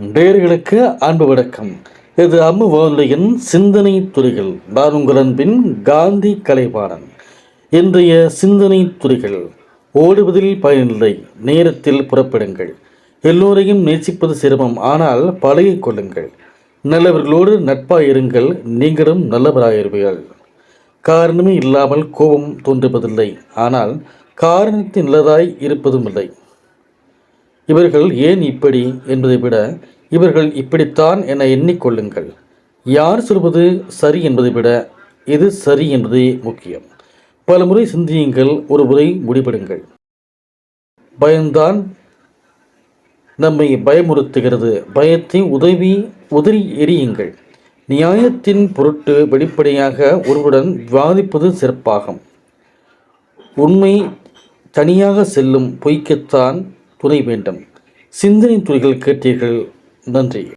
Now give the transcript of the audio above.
நேர்களுக்கு அன்பு வணக்கம். இது அம்மு வானொலியின் சிந்தனை துறைகள். நான் உங்கள் அன்பின் காந்தி கலைவாணன். இன்றைய சிந்தனை துறைகள். ஓடுவதில் பயனில்லை. நேரத்தில் புறப்படுங்கள். எல்லோரையும் நேசிப்பது சிரமம். ஆனால் பழகிக் கொள்ளுங்கள். நல்லவர்களோடு நட்பாக இருங்கள் நீங்களும் நல்லவராயிருவீர்கள் காரணமே இல்லாமல் கோபம் தோன்றுவதில்லை. ஆனால் காரணத்தின் நல்லதாய் இருப்பதும் இல்லை இவர்கள் ஏன் இப்படி என்பதை விட இவர்கள் இப்படித்தான் என எண்ணிக்கொள்ளுங்கள். யார் சொல்வது சரி என்பதை விட எது சரி என்பதே முக்கியம். பல முறை சிந்தியுங்கள் ஒரு முறை முடிபடுங்கள். பயம்தான் நம்மை பயமுறுத்துகிறது. பயத்தை உதவி உதறி எரியுங்கள் நியாயத்தின் பொருட்டு வெளிப்படையாக ஒருவருடன் விவாதிப்பது சிறப்பாகும். உண்மை தனியாக செல்லும் பொய்க்குத்தான் துணை வேண்டும் சிந்தனை துறைகள் கேட்டீர்கள். நன்றி.